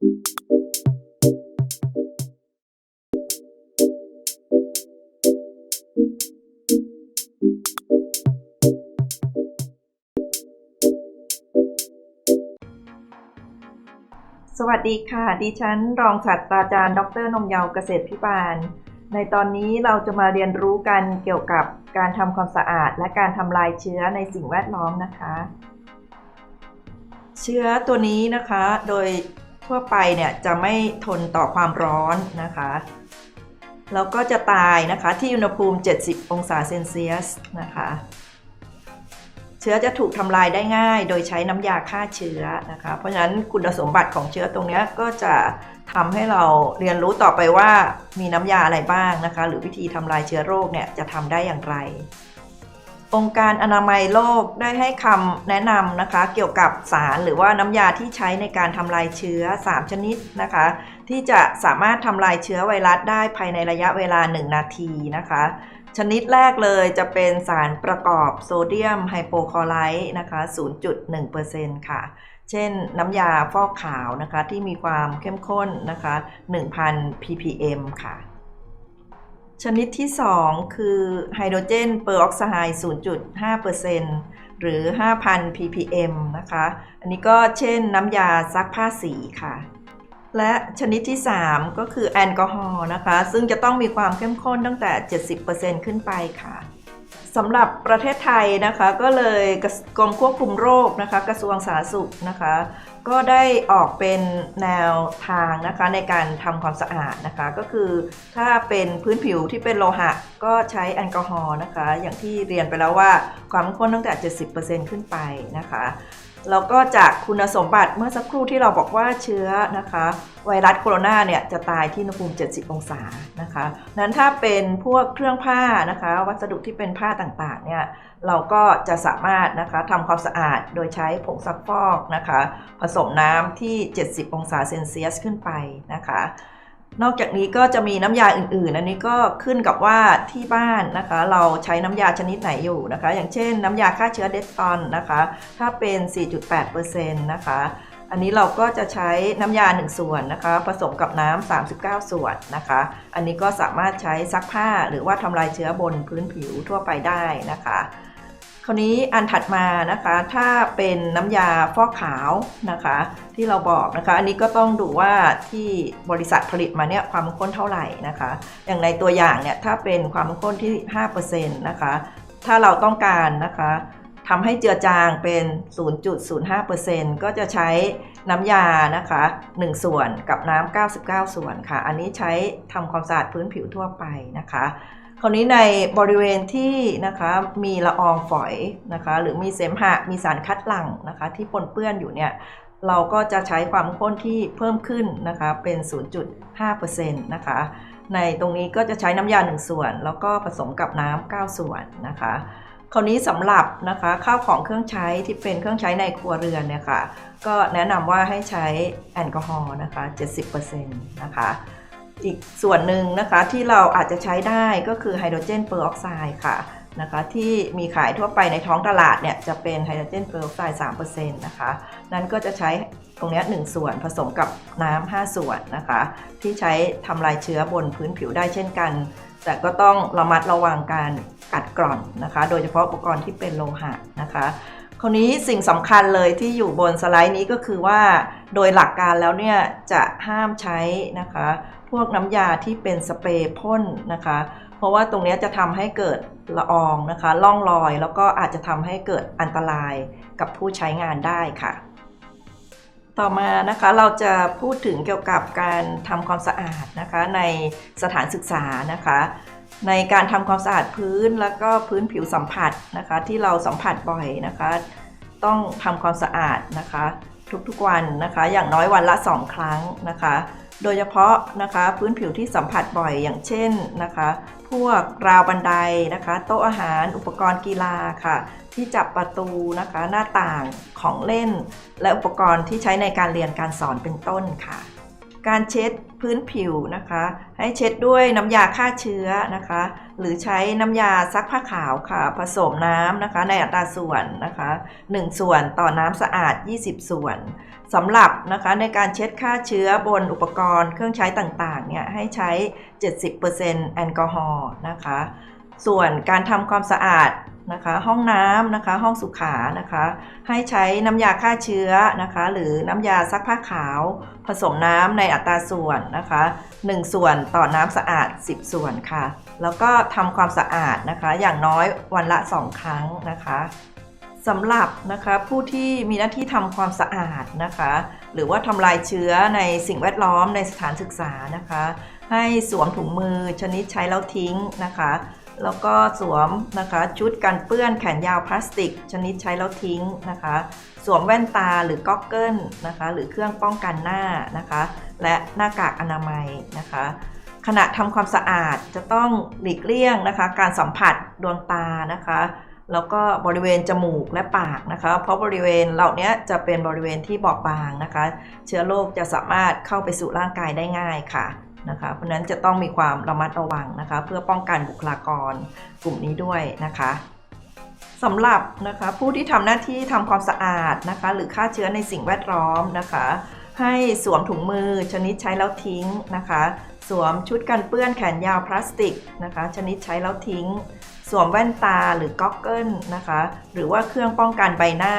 สวัสดีค่ะ ดิฉันรองศาสตราจารย์ ดรนมเยาเกษตรพิบาล ในตอนนี้เราจะมาเรียนรู้กันเกี่ยวกับการทำความสะอาด และการทำลายเชื้อในสิ่งแวดล้อมนะคะ เชื้อตัวนี้นะคะ โดย ทั่วไปเนี่ยจะไม่ทนต่อความร้อนนะคะแล้วก็จะตายนะคะที่อุณหภูมิ 70 องศาเซนเซียสนะคะ เชื้อจะถูกทำลายได้ง่าย โดยใช้น้ำยาฆ่าเชื้อนะคะ เพราะฉะนั้นคุณสมบัติของเชื้อตรงนี้ก็จะทำให้เราเรียนรู้ต่อไปว่ามีน้ำยาอะไรบ้างนะคะ หรือวิธีทำลายเชื้อโรคเนี่ยจะทำได้อย่างไร องค์การอนามัยโลกได้ให้คำแนะนำนะคะ เกี่ยวกับสารหรือว่าน้ำยาที่ใช้ในการทำลายเชื้อ 3 ชนิดนะคะ ที่จะสามารถทำลายเชื้อไวรัสได้ภายในระยะเวลา 1 นาทีนะคะ ชนิดแรกเลยจะเป็นสารประกอบโซเดียมไฮโปคลอไรด์นะคะ 0.1%ค่ะ เช่นน้ำยาฟอกขาวนะคะที่มีความเข้มข้นนะคะ 1,000 ppm ค่ะ ชนิดที่ 2 คือไฮโดรเจนเปอร์ออกไซด์0.5%หรือ 5,000 ppm นะคะ อันนี้ก็เช่นน้ำยาซักผ้าสีค่ะ และชนิดที่ 3 ก็คือแอลกอฮอล์นะคะ ซึ่งจะต้องมีความเข้มข้นตั้งแต่ 70%ขึ้นไปค่ะ สำหรับประเทศไทยนะคะก็เลยกรมควบคุมโรคนะคะกระทรวงสาธารณสุขนะคะ ก็ได้ออกเป็นแนวทางนะคะในการทำความสะอาดนะคะ ก็คือถ้าเป็นพื้นผิวที่เป็นโลหะ ก็ใช้แอลกอฮอล์นะคะ อย่างที่เรียนไปแล้วว่าความเข้มข้นตั้งแต่ 70%ขึ้นไปนะคะ แล้วก็จากคุณสมบัติเมื่อสักครู่ที่เราบอกว่าเชื้อนะคะ ไวรัสโคโรนาเนี่ยจะตายที่อุณหภูมิ 70 องศานะคะนั้นถ้าเป็นพวกเครื่องผ้านะคะ วัสดุที่เป็นผ้าต่างๆเนี่ยเราก็จะสามารถนะคะทำความสะอาดโดยใช้ผงซักฟอกนะคะ ผสมน้ำที่ 70 องศาเซนเซียสขึ้นไปนะคะ นอกจากนี้ก็จะมีน้ำยาอื่นๆ อันนี้ก็ขึ้นกับว่าที่บ้านนะคะ เราใช้น้ำยาชนิดไหนอยู่นะคะ อย่างเช่น น้ำยาฆ่าเชื้อเดสตอนนะคะ ถ้าเป็น 4.8%นะคะ อันนี้เราก็จะใช้น้ำยา 1 ส่วนนะคะ ผสมกับน้ำ 39 ส่วนนะคะ อันนี้ก็สามารถใช้ซักผ้าหรือว่าทำลายเชื้อบนพื้นผิวทั่วไปได้นะคะ คราวนี้อันถัดมานะคะถ้าเป็นน้ำยาฟอกขาวนะคะ ที่เราบอกนะคะ อันนี้ก็ต้องดูว่าที่บริษัทผลิตมาเนี่ยความข้นเท่าไหร่นะคะ อย่างในตัวอย่างเนี่ยถ้าเป็นความข้นที่ 5%นะคะ ถ้าเราต้องการนะคะทำให้เจือจางเป็น 0.05%ก็จะใช้น้ำยานะคะ 1 ส่วนกับน้ำ99 ส่วนค่ะ อันนี้ใช้ทำความสะอาดพื้นผิวทั่วไปนะคะ คราวนี้ในบริเวณที่นะคะมีละอองฝอยนะคะหรือมีเสมหะมีสารคัดหลั่งนะคะที่ปนเปื้อนอยู่เนี่ยเราก็จะใช้ความข้นที่เพิ่มขึ้นนะคะเป็น 0.5%นะคะในตรงนี้ก็จะใช้น้ำยา 1 ส่วน แล้วก็ผสมกับน้ำ9ส่วนนะคะคราวนี้สำหรับนะคะข้าวของเครื่องใช้ที่เป็นเครื่องใช้ในครัวเรือนเนี่ยค่ะก็แนะนำว่าให้ใช้แอลกอฮอล์นะคะ 70%นะคะ อีกส่วนหนึ่งนะคะที่เราอาจจะใช้ได้ก็คือไฮโดรเจนเปอร์ออกไซด์ค่ะนะคะที่มีขายทั่วไปในท้องตลาดเนี่ยจะเป็นไฮโดรเจนเปอร์ออกไซด์3%นะคะนั้นก็จะใช้ตรงนี้1ส่วนผสมกับน้ำ5ส่วนนะคะที่ใช้ทำลายเชื้อบนพื้นผิวได้เช่นกัน แต่ก็ต้องระมัดระวังการกัดกร่อนนะคะ โดยเฉพาะอุปกรณ์ที่เป็นโลหะนะคะคราวนี้สิ่งสำคัญเลยที่อยู่บนสไลด์นี้ก็คือว่า โดยหลักการแล้วเนี่ยจะห้ามใช้นะคะ พวกน้ำยาที่เป็นสเปรย์พ่นนะคะ เพราะว่าตรงนี้จะทำให้เกิดละอองนะคะล่องรอยแล้วก็อาจจะทำให้เกิดอันตรายกับผู้ใช้งานได้ค่ะ ต่อมานะคะเราจะพูดถึงเกี่ยวกับการทำความสะอาดนะคะในสถานศึกษานะคะ ในการทำความสะอาดพื้นแล้วก็พื้นผิวสัมผัสนะคะ ที่เราสัมผัสบ่อยนะคะ ต้องทำความสะอาดนะคะ ทุกๆวันนะคะ อย่างน้อยวันละ 2 ครั้งนะคะ โดยเฉพาะนะคะพื้นผิวที่สัมผัสบ่อยอย่างเช่นนะคะ พวกราวบันไดนะคะ โต๊ะอาหารอุปกรณ์กีฬาค่ะ ที่จับประตูนะคะหน้าต่างของเล่น และอุปกรณ์ที่ใช้ในการเรียนการสอนเป็นต้นค่ะ การเช็ด พื้นผิวนะคะ ให้เช็ดด้วยน้ำยาฆ่าเชื้อนะคะ หรือใช้น้ำยาซักผ้าขาวค่ะ ผสมน้ำนะคะ ในอัตราส่วนนะคะ 1 ส่วนต่อน้ำสะอาด 20 ส่วนสำหรับนะคะในการเช็ดฆ่าเชื้อบนอุปกรณ์เครื่องใช้ต่างๆเนี่ยให้ใช้ 70%แอลกอฮอล์นะคะ ส่วนการทำความสะอาด นะคะ ห้องน้ำนะคะ ห้องสุขานะคะ ให้ใช้น้ำยาฆ่าเชื้อนะคะ หรือน้ำยาซักผ้าขาว ผสมน้ำในอัตราส่วนนะคะ 1 ส่วนต่อน้ำสะอาด 10 ส่วนค่ะ แล้วก็ทำความสะอาดนะคะ อย่างน้อยวันละ 2 ครั้งนะคะสำหรับนะคะผู้ที่มีหน้าที่ทำความสะอาดนะคะ หรือว่าทำลายเชื้อในสิ่งแวดล้อมในสถานศึกษานะคะ ให้สวมถุงมือชนิดใช้แล้วทิ้งนะคะ แล้วก็สวมนะคะชุดกันเปื้อนแขนยาวพลาสติก ชนิดใช้แล้วทิ้งนะคะ สวมแว่นตาหรือก๊อกเกิลนะคะ หรือเครื่องป้องกันหน้านะคะ และหน้ากากอนามัยนะคะ ขณะทำความสะอาดจะต้องหลีกเลี่ยงนะคะ การสัมผัสดวงตานะคะแล้วก็บริเวณจมูกและปากนะคะ เพราะบริเวณเหล่านี้จะเป็นบริเวณที่บอบบางนะคะ เชื้อโรคจะสามารถเข้าไปสู่ร่างกายได้ง่ายค่ะ นะคะ เพราะฉะนั้นจะต้องมีความระมัดระวังนะคะ เพื่อป้องกันบุคลากรกลุ่มนี้ด้วยนะคะสำหรับนะคะผู้ที่ทำหน้าที่ทำความสะอาดนะคะ หรือฆ่าเชื้อในสิ่งแวดล้อมนะคะ ให้สวมถุงมือชนิดใช้แล้วทิ้งนะคะ สวมชุดกันเปื้อนแขนยาวพลาสติกนะคะ ชนิดใช้แล้วทิ้ง สวมแว่นตาหรือก๊อกเกิลนะคะ หรือว่าเครื่องป้องกันใบหน้า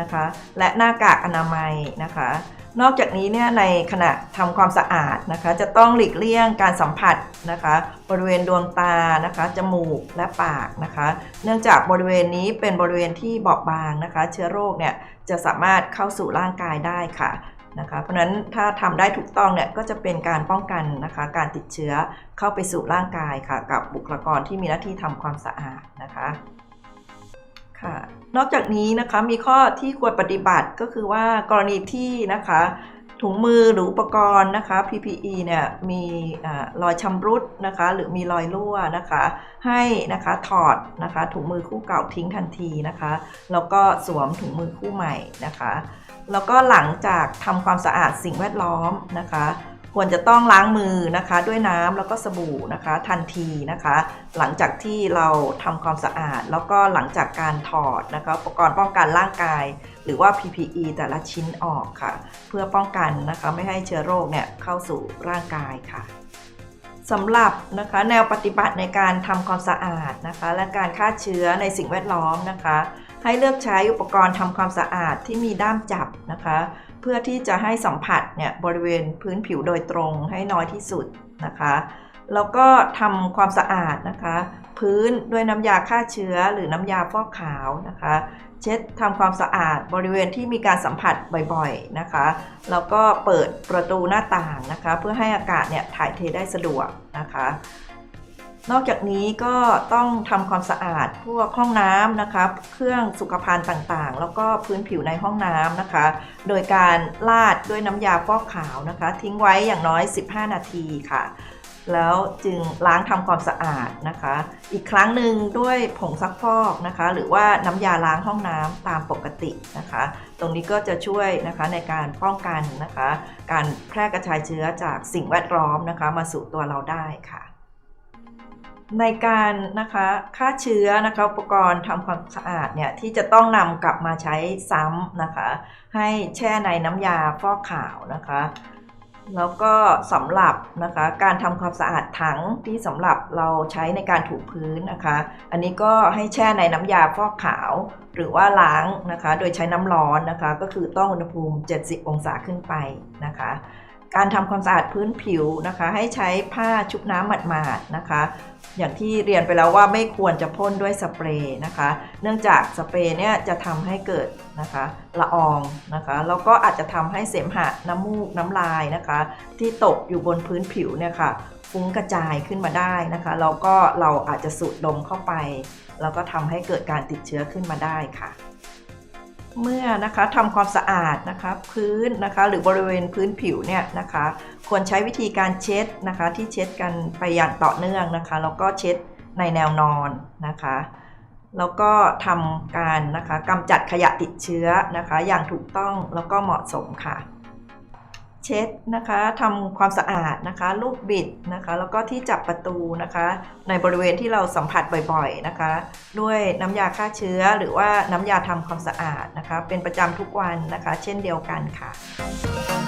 นะคะ และหน้ากากอนามัยนะคะ นอกจากนี้เนี่ยในขณะทำความสะอาดนะคะ จะต้องหลีกเลี่ยงการสัมผัสนะคะ บริเวณดวงตานะคะ จมูกและปากนะคะ เนื่องจากบริเวณนี้เป็นบริเวณที่บอบบางนะคะ เชื้อโรคเนี่ยจะสามารถเข้าสู่ร่างกายได้ค่ะนะคะ เพราะนั้นถ้าทำได้ถูกต้องเนี่ยก็จะเป็นการป้องกันนะคะ การติดเชื้อเข้าไปสู่ร่างกายค่ะ กับบุคลากรที่มีหน้าที่ทำความสะอาดนะคะ นอกจากนี้นะคะมีข้อที่ควรปฏิบัติก็คือว่ากรณีที่นะคะถุงมือหรืออุปกรณ์นะคะ PPE เนี่ยมีอรอยชำรุดนะคะหรือมีรอยรั่วนะคะ ให้นะคะถอดนะคะถุงมือคู่เก่าทิ้งทันทีนะคะ แล้วก็สวมถุงมือคู่ใหม่นะคะ แล้วก็หลังจากทำความสะอาดสิ่งแวดล้อมนะคะ ควรจะต้องล้างมือนะคะด้วยน้ำแล้วก็สบู่นะคะทันทีนะคะ หลังจากที่เราทำความสะอาด แล้วก็หลังจากการถอดนะคะอุปกรณ์ป้องกันร่างกาย หรือว่า PPE แต่ละชิ้นออกค่ะ เพื่อป้องกันนะคะไม่ให้เชื้อโรคเนี่ยเข้าสู่ร่างกายค่ะสำหรับนะคะแนวปฏิบัติในการทำความสะอาดนะคะ และการฆ่าเชื้อในสิ่งแวดล้อมนะคะ ให้เลือกใช้อุปกรณ์ทำความสะอาดที่มีด้ามจับนะคะ เพื่อที่จะให้สัมผัสเนี่ยบริเวณพื้นผิวโดยตรงให้น้อยที่สุดนะคะแล้วก็ทำความสะอาดนะคะ พื้นด้วยน้ำยาฆ่าเชื้อหรือน้ำยาฟอกขาวนะคะ เช็ดทำความสะอาดบริเวณที่มีการสัมผัสบ่อยๆนะคะ แล้วก็เปิดประตูหน้าต่างนะคะ เพื่อให้อากาศเนี่ยถ่ายเทได้สะดวกนะคะ นอกจากนี้ก็ต้องทำความสะอาดพวกห้องน้ำนะคะ เครื่องสุขภัณฑ์ต่างๆ แล้วก็พื้นผิวในห้องน้ำนะคะ โดยการลาดด้วยน้ำยาฟอกขาวนะคะ ทิ้งไว้อย่างน้อย 15 นาทีค่ะ แล้วจึงล้างทำความสะอาดนะคะ อีกครั้งหนึ่งด้วยผงซักฟอกนะคะ หรือว่าน้ำยาล้างห้องน้ำตามปกตินะคะ ตรงนี้ก็จะช่วยนะคะในการป้องกันนะคะ การแพร่กระจายเชื้อจากสิ่งแวดล้อมนะคะ มาสู่ตัวเราได้ค่ะ ในการนะคะฆ่าเชื้อนะคะอุปกรณ์ทำความสะอาดเนี่ยที่จะต้องนำกลับมาใช้ซ้ำนะคะ ให้แช่ในน้ำยาฟอกขาวนะคะ แล้วก็สำหรับนะคะการทำความสะอาดถังที่สำหรับเราใช้ในการถูพื้นนะคะ อันนี้ก็ให้แช่ในน้ำยาฟอกขาว หรือว่าล้างนะคะ โดยใช้น้ำร้อนนะคะ ก็คือต้องอุณหภูมิ 70 องศาขึ้นไปนะคะ การทำความสะอาดพื้นผิวนะคะ ให้ใช้ผ้าชุบน้ำหมาดๆนะคะ อย่างที่เรียนไปแล้วว่าไม่ควรจะพ่นด้วยสเปรย์นะคะ เนื่องจากสเปรย์เนี่ยจะทำให้เกิดนะคะละอองนะคะแล้วก็อาจจะทำให้เสมหะน้ำมูกน้ำลายนะคะ ที่ตกอยู่บนพื้นผิวเนี่ยค่ะฟุ้งกระจายขึ้นมาได้นะคะแล้วก็เราอาจจะสูดดมเข้าไป แล้วก็ทำให้เกิดการติดเชื้อขึ้นมาได้ค่ะ เมื่อนะคะทำความสะอาดนะคะพื้นนะคะหรือบริเวณพื้นผิวเนี่ยนะคะควรใช้วิธีการเช็ดนะคะที่เช็ดกันไปอย่างต่อเนื่องนะคะแล้วก็เช็ดในแนวนอนนะคะแล้วก็ทำการนะคะกำจัดขยะติดเชื้อนะคะอย่างถูกต้องแล้วก็เหมาะสมค่ะ เช็ดนะคะทำความสะอาดนะคะลูกบิดนะคะแล้วก็ที่จับประตูนะคะ ในบริเวณที่เราสัมผัสบ่อยๆนะคะ ด้วยน้ำยาฆ่าเชื้อหรือว่าน้ำยาทำความสะอาดนะคะ เป็นประจำทุกวันนะคะ เช่นเดียวกันค่ะ